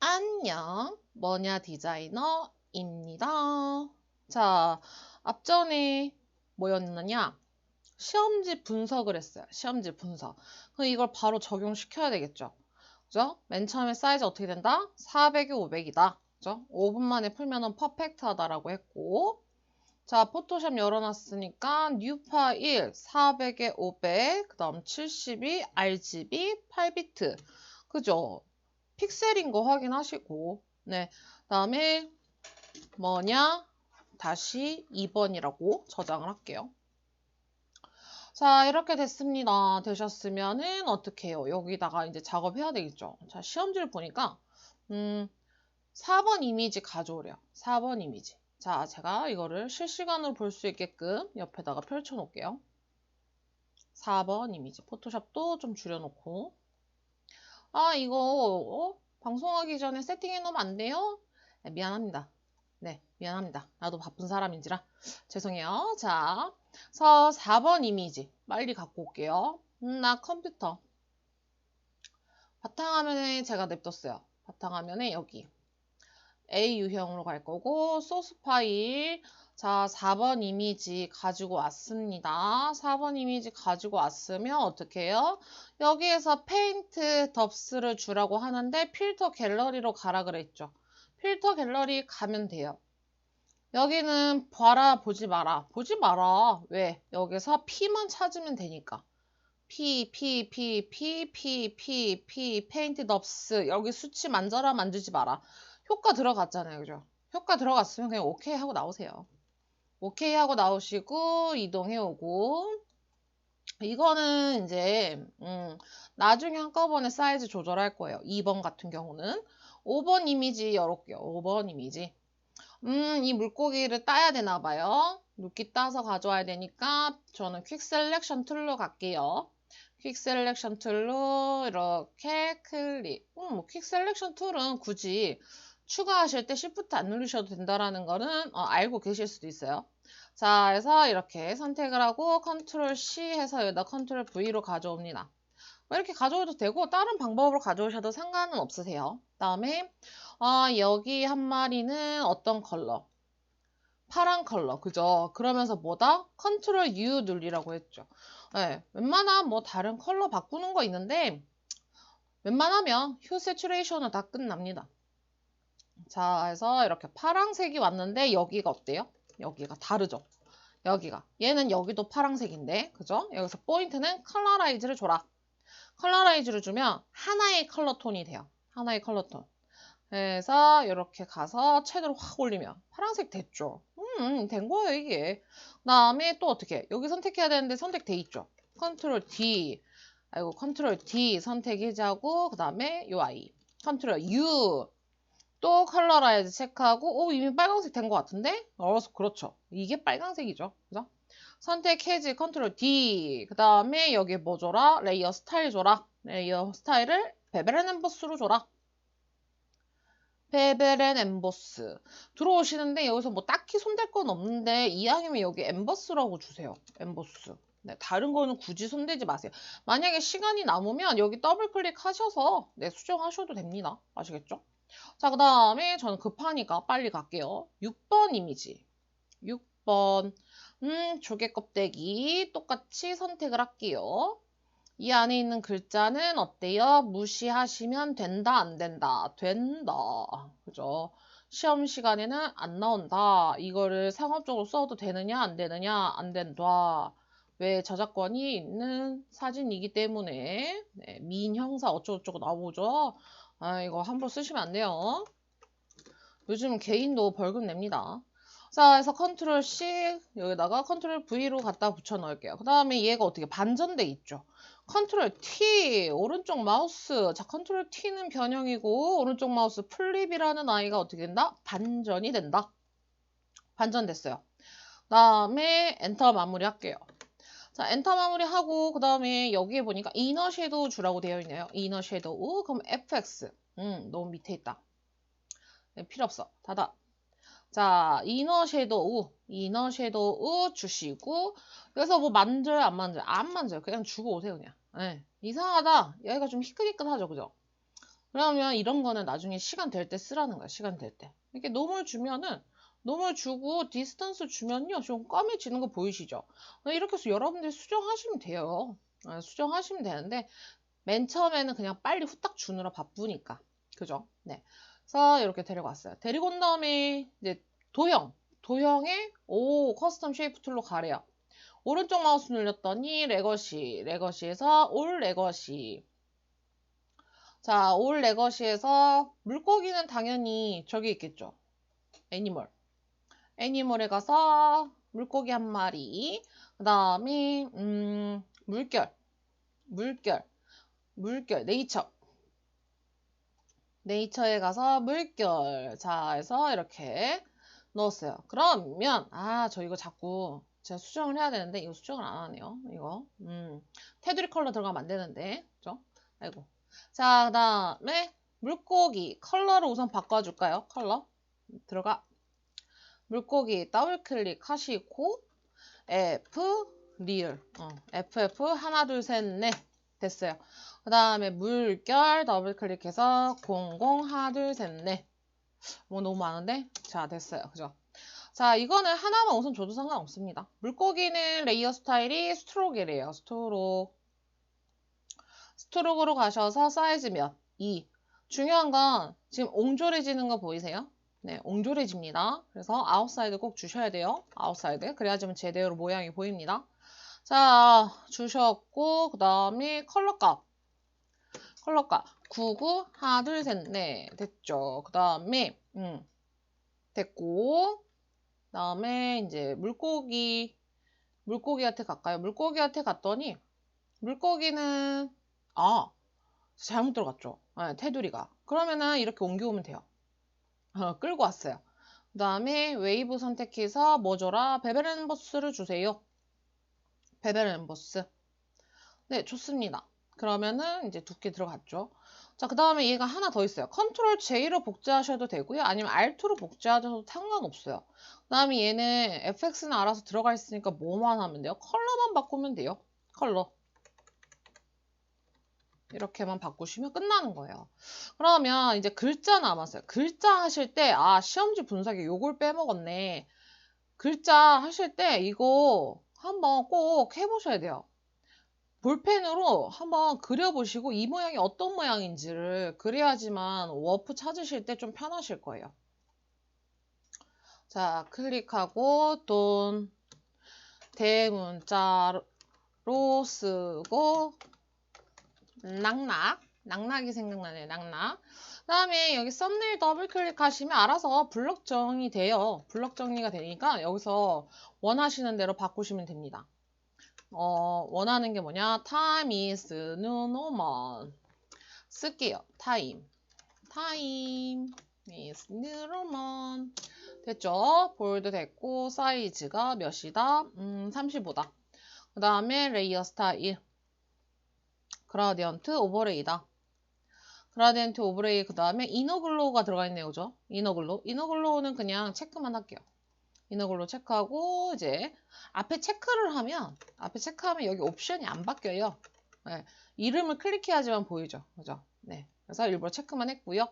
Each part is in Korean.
안녕, 뭐냐 디자이너입니다. 자, 앞전에 뭐였느냐? 시험지 분석을 했어요. 시험지 분석. 그럼 이걸 바로 적용시켜야 되겠죠. 그죠? 맨 처음에 사이즈 어떻게 된다? 400에 500이다. 그죠? 5분 만에 풀면은 퍼펙트하다라고 했고 자, 포토샵 열어놨으니까 뉴 파일 400에 500, 그 다음 72, RGB 8비트. 그죠? 픽셀인 거 확인하시고 네 다음에 뭐냐 다시 2번이라고 저장을 할게요. 자 이렇게 됐습니다. 되셨으면은 어떻게 해요? 여기다가 이제 작업해야 되겠죠. 자 시험지를 보니까 음 4번 이미지 가져오래요. 4번 이미지. 자 제가 이거를 실시간으로 볼 수 있게끔 옆에다가 펼쳐 놓을게요. 4번 이미지 포토샵도 좀 줄여놓고 아, 이거, 어? 방송하기 전에 세팅해 놓으면 안 돼요? 네, 미안합니다. 네, 미안합니다. 나도 바쁜 사람인지라. 죄송해요. 자, 서 4번 이미지. 빨리 갖고 올게요. 음, 나 컴퓨터. 바탕화면에 제가 냅뒀어요. 바탕화면에 여기. A 유형으로 갈 거고, 소스 파일. 자, 4번 이미지 가지고 왔습니다. 4번 이미지 가지고 왔으면 어떻게 해요? 여기에서 페인트 덥스를 주라고 하는데 필터 갤러리로 가라 그랬죠. 필터 갤러리 가면 돼요. 여기는 봐라 보지 마라. 보지 마라. 왜? 여기서 P만 찾으면 되니까. P, P, P, P, P, P, P, 페인트 덥스. 여기 수치 만져라 만지지 마라. 효과 들어갔잖아요. 그죠? 효과 들어갔으면 그냥 오케이 하고 나오세요. 오케이 하고 나오시고 이동해 오고 이거는 이제 음, 나중에 한꺼번에 사이즈 조절할 거예요. 2번 같은 경우는 5번 이미지 열어볼게요. 5번 이미지 음, 이 물고기를 따야 되나 봐요. 물기 따서 가져와야 되니까 저는 퀵 셀렉션 툴로 갈게요. 퀵 셀렉션 툴로 이렇게 클릭 음, 뭐 퀵 셀렉션 툴은 굳이 추가하실 때 Shift 안 누르셔도 된다라는 거는 어, 알고 계실 수도 있어요. 자, 그래서 이렇게 선택을 하고 컨트롤 C 해서 여기다 컨트롤 V로 가져옵니다. 뭐 이렇게 가져오도 되고 다른 방법으로 가져오셔도 상관은 없으세요. 다음에 어, 여기 한 마리는 어떤 컬러? 파란 컬러, 그죠? 그러면서 뭐다? 컨트롤 U 눌리라고 했죠. 네, 웬만한 뭐 다른 컬러 바꾸는 거 있는데 웬만하면 휴 세츄레이션은 다 끝납니다. 자, 해서 이렇게 파랑색이 왔는데 여기가 어때요? 여기가 다르죠? 여기가. 얘는 여기도 파랑색인데, 그죠? 여기서 포인트는 컬러라이즈를 줘라. 컬러라이즈를 주면 하나의 컬러 톤이 돼요. 하나의 컬러 톤. 그래서 이렇게 가서 채도를 확 올리면 파란색 됐죠. 음, 된 거예요, 이게. 그 다음에 또 어떻게? 여기 선택해야 되는데 선택돼 있죠. 컨트롤 D. 아이고, 컨트롤 D 선택해자고, 그 다음에 요 아이. 컨트롤 U. 또 컬러라이즈 체크하고 오 이미 빨간색 된 것 같은데? 어, 그렇죠. 이게 빨간색이죠. 그죠? 선택 해지 컨트롤 D 그 다음에 여기 뭐 줘라? 레이어 스타일 줘라. 레이어 스타일을 베벨앤 엠보스로 줘라. 베벨앤 엠보스 들어오시는데 여기서 뭐 딱히 손댈 건 없는데 이왕이면 여기 엠보스라고 주세요. 엠보스. 네, 다른 거는 굳이 손대지 마세요. 만약에 시간이 남으면 여기 더블 클릭하셔서 네, 수정하셔도 됩니다. 아시겠죠? 자, 그 다음에 저는 급하니까 빨리 갈게요. 6번 이미지. 6번. 음, 조개 껍데기 똑같이 선택을 할게요. 이 안에 있는 글자는 어때요? 무시하시면 된다, 안 된다? 된다. 그죠? 시험 시간에는 안 나온다. 이거를 상업적으로 써도 되느냐, 안 되느냐, 안 된다. 왜 저작권이 있는 사진이기 때문에 네, 미인 형사 어쩌고저쩌고 나오죠. 아, 이거 함부로 쓰시면 안 돼요. 요즘 개인도 벌금 냅니다. 자, 그래서 컨트롤 C 여기다가 컨트롤 V로 갖다 붙여 넣을게요. 그 다음에 얘가 어떻게 반전돼 있죠. 컨트롤 T 오른쪽 마우스 자 컨트롤 T는 변형이고 오른쪽 마우스 플립이라는 아이가 어떻게 된다? 반전이 된다. 반전됐어요. 그 다음에 엔터 마무리 할게요. 자, 엔터 마무리하고 그 다음에 여기에 보니까 이너 섀도우 주라고 되어 있네요. 이너 섀도우. 그럼 FX. 음, 너무 밑에 있다. 네, 필요 없어. 닫아. 자, 이너 섀도우. 이너 섀도우 주시고 그래서 뭐 만져요, 안 만져요? 안 만져요. 그냥 주고 오세요, 그냥. 네. 이상하다. 여기가 좀 희끗희끗하죠, 그죠? 그러면 이런 거는 나중에 시간 될 때 쓰라는 거야. 시간 될 때. 이렇게 놈을 주면은 놈을 주고 디스턴스 주면요. 좀 까매지는 거 보이시죠? 이렇게 해서 여러분들이 수정하시면 돼요. 아, 수정하시면 되는데 맨 처음에는 그냥 빨리 후딱 주느라 바쁘니까. 그죠? 네. 그래서 이렇게 데리고 왔어요. 데리고 온 다음에 이제 도형. 도형에 오 커스텀 쉐이프 툴로 가래요. 오른쪽 마우스 눌렸더니 레거시, 레거시에서 올 레거시. 자, 올 레거시에서 물고기는 당연히 저기 있겠죠. 애니멀. 애니멀에 가서 물고기 한 마리. 그 다음에 음, 물결. 물결. 물결. 네이처. 네이처에 가서 물결. 자, 해서 이렇게 넣었어요. 그러면 아, 저 이거 자꾸 제가 수정을 해야 되는데 이거 수정을 안 하네요. 이거. 음. 테두리 컬러 들어가면 안 되는데. 그죠? 아이고. 자, 그 다음에 물고기 컬러를 우선 바꿔줄까요? 컬러 들어가 물고기 더블 클릭 하시고 F 리얼 어, FF 하나 둘 셋 넷 됐어요. 그 다음에 물결 더블 클릭해서 00 하나 둘 셋 넷 뭐 너무 많은데 자 됐어요. 그죠? 자 이거는 하나만 우선 줘도 상관없습니다. 물고기는 레이어 스타일이 스트로크래요. 스트로크 스트로크로 가셔서 사이즈 몇? 2. 중요한 건 지금 옹졸해지는 거 보이세요? 네, 옹졸해집니다. 그래서 아웃사이드 꼭 주셔야 돼요. 아웃사이드. 그래야지만 제대로 모양이 보입니다. 자, 주셨고 그 다음에 컬러값. 컬러값. 99, 하나, 둘, 셋, 넷. 됐죠. 그 다음에 음, 됐고 그 다음에 이제 물고기 물고기한테 갈까요? 물고기한테 갔더니 물고기는 아, 잘못 들어갔죠. 네, 테두리가. 그러면은 이렇게 옮겨오면 돼요. 어, 끌고 왔어요. 그 다음에 웨이브 선택해서 뭐 줘라? 베베렌버스를 주세요. 베베렌버스. 네, 좋습니다. 그러면은 이제 두께 들어갔죠. 자, 그 다음에 얘가 하나 더 있어요. 컨트롤 J로 복제하셔도 되고요. 아니면 Alt로 복제하셔도 상관없어요. 그 다음에 얘는 FX는 알아서 들어가 있으니까 뭐만 하면 돼요? 컬러만 바꾸면 돼요. 컬러. 이렇게만 바꾸시면 끝나는 거예요. 그러면 이제 글자 남았어요. 글자 하실 때, 아, 시험지 분석에 요걸 빼먹었네. 글자 하실 때 이거 한번 꼭 해보셔야 돼요. 볼펜으로 한번 그려보시고 이 모양이 어떤 모양인지를 그래야지만 워프 찾으실 때 좀 편하실 거예요. 자, 클릭하고 돈 대문자로 쓰고 낙낙. 낙낙이 생각나네요. 낙낙. 그 다음에 여기 썸네일 더블 클릭하시면 알아서 블럭 정이 돼요. 블럭 정리가 되니까 여기서 원하시는 대로 바꾸시면 됩니다. 어, 원하는 게 뭐냐? time is new normal. 쓸게요. time. time is new normal. 됐죠? 볼드 됐고 사이즈가 몇이다? 음, 35다. 그 다음에 레이어 스타일. 그라디언트 오버레이다. 그라디언트 오버레이 그 다음에 이너글로우가 들어가 있네요. 그죠? 이너글로우. 이너글로우는 그냥 체크만 할게요. 이너글로우 체크하고 이제 앞에 체크를 하면 앞에 체크하면 여기 옵션이 안 바뀌어요. 네, 이름을 클릭해야지만 보이죠. 그죠? 네. 그래서 일부러 체크만 했고요.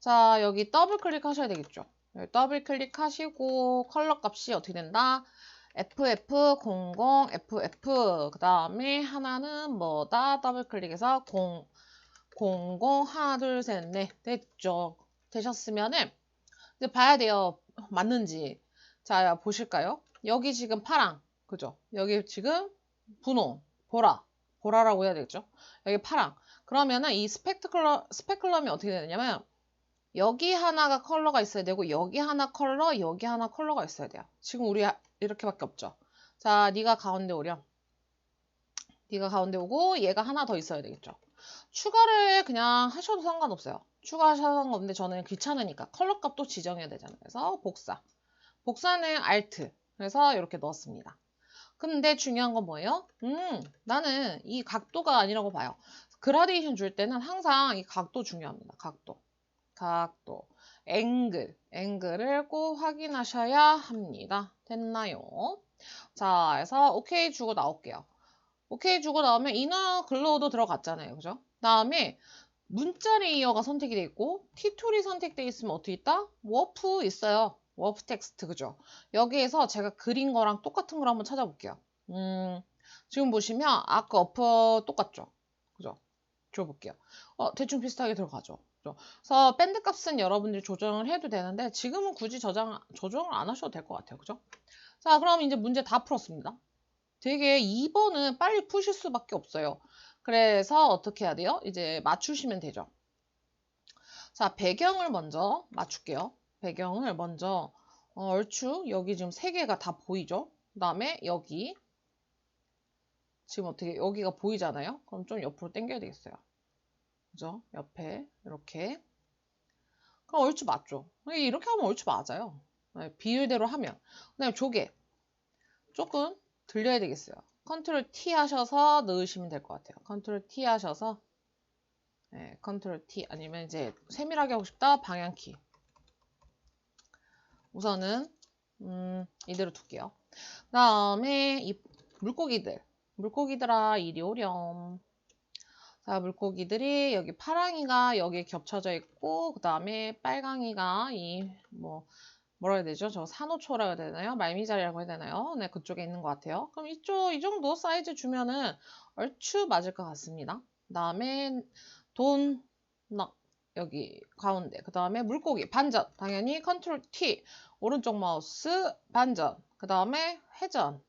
자, 여기 더블 클릭하셔야 되겠죠. 더블 클릭하시고 컬러 값이 어떻게 된다? FF00, FF 그 다음에 하나는 뭐다? 더블 클릭해서 0, 00 하나 둘 셋 넷 됐죠? 되셨으면은 이제 봐야 돼요. 맞는지. 자 보실까요? 여기 지금 파랑 그죠? 여기 지금 분홍 보라 보라라고 해야 되겠죠? 여기 파랑 그러면은 이 스펙트클럼 스펙클럼이 어떻게 되냐면 여기 하나가 컬러가 있어야 되고 여기 하나 컬러 여기 하나 컬러가 있어야 돼요. 지금 우리 이렇게밖에 없죠. 자, 네가 가운데 오렴. 네가 가운데 오고 얘가 하나 더 있어야 되겠죠. 추가를 그냥 하셔도 상관없어요. 추가하셔도 상관없는데 저는 귀찮으니까 컬러 값도 지정해야 되잖아요. 그래서 복사. 복사는 Alt. 그래서 이렇게 넣었습니다. 근데 중요한 건 뭐예요? 음, 나는 이 각도가 아니라고 봐요. 그라데이션 줄 때는 항상 이 각도 중요합니다. 각도. 각도. 앵글, 앵글을 꼭 확인하셔야 합니다. 됐나요? 자, 그래서 오케이 주고 나올게요. 오케이 주고 나오면 이너 글로우도 들어갔잖아요. 그죠? 다음에 문자 레이어가 선택이 돼 있고 티툴이 선택돼 있으면 어떻게 있다? 워프 있어요. 워프 텍스트 그죠? 여기에서 제가 그린 거랑 똑같은 걸 한번 찾아볼게요. 음, 지금 보시면 아까 어퍼 똑같죠? 그죠? 줘볼게요. 어, 대충 비슷하게 들어가죠. 그죠? 그래서 밴드 값은 여러분들이 조정을 해도 되는데 지금은 굳이 저장, 조정을 안 하셔도 될 것 같아요. 그죠? 자, 그럼 이제 문제 다 풀었습니다. 되게 2번은 빨리 푸실 수밖에 없어요. 그래서 어떻게 해야 돼요? 이제 맞추시면 되죠. 자, 배경을 먼저 맞출게요. 배경을 먼저 어, 얼추 여기 지금 세 개가 다 보이죠? 그 다음에 여기 지금 어떻게 여기가 보이잖아요? 그럼 좀 옆으로 당겨야 되겠어요. 그죠? 옆에 이렇게 그럼 얼추 맞죠? 이렇게 하면 얼추 맞아요. 네, 비율대로 하면 그 다음에 조개 조금 들려야 되겠어요. 컨트롤 T 하셔서 넣으시면 될 것 같아요. 컨트롤 T 하셔서 네, 컨트롤 T 아니면 이제 세밀하게 하고 싶다 방향키 우선은 음, 이대로 둘게요. 그 다음에 이 물고기들 물고기들아 이리 오렴 자 물고기들이 여기 파랑이가 여기 겹쳐져 있고 그 다음에 빨강이가 이 뭐 뭐라 해야 되죠? 저 산호초라고 해야 되나요? 말미잘이라고 해야 되나요? 네 그쪽에 있는 것 같아요. 그럼 이쪽 이 정도 사이즈 주면은 얼추 맞을 것 같습니다. 그 다음에 돈, 낙 여기 가운데 그 다음에 물고기 반전 당연히 컨트롤 T 오른쪽 마우스 반전 그 다음에 회전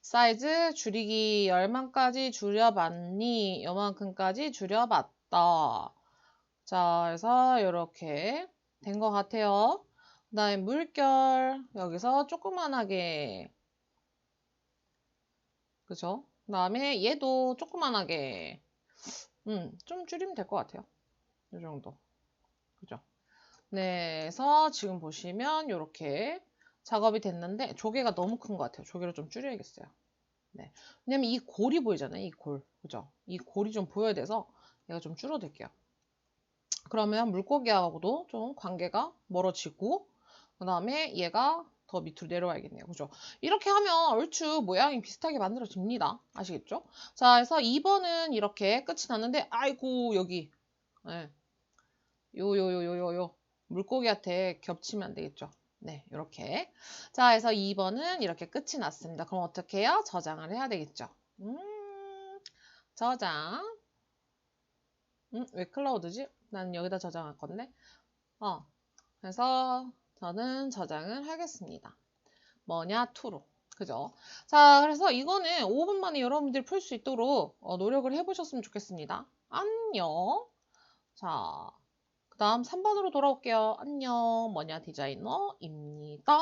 사이즈 줄이기 얼만까지 줄여봤니? 요만큼까지 줄여봤다. 자 그래서 이렇게 된 것 같아요. 그 다음에 물결 여기서 조그만하게. 그죠? 그 다음에 얘도 조그만하게. 음, 좀 줄이면 될 것 같아요. 이 정도. 그죠? 네, 그래서 지금 보시면 이렇게 작업이 됐는데 조개가 너무 큰 것 같아요. 조개를 좀 줄여야겠어요. 네. 왜냐면 이 골이 보이잖아요. 이 골. 그죠? 이 골이 좀 보여야 돼서 얘가 좀 줄어들게요. 그러면 물고기하고도 좀 관계가 멀어지고 그 다음에 얘가 더 밑으로 내려와야겠네요. 그죠? 이렇게 하면 얼추 모양이 비슷하게 만들어집니다. 아시겠죠? 자, 그래서 2번은 이렇게 끝이 났는데 아이고 여기 네. 요 요 요 요요 물고기한테 겹치면 안 되겠죠. 네, 이렇게. 자, 그래서 2번은 이렇게 끝이 났습니다. 그럼 어떻게 해요? 저장을 해야 되겠죠. 음, 저장. 음, 왜 클라우드지? 난 여기다 저장할 건데. 어, 그래서 저는 저장을 하겠습니다. 뭐냐, 투로. 그죠? 자, 그래서 이거는 5분 만에 여러분들이 풀 수 있도록 어, 노력을 해보셨으면 좋겠습니다. 안녕. 자, 그 다음 3번으로 돌아올게요. 안녕, 뭐냐 디자이너입니다.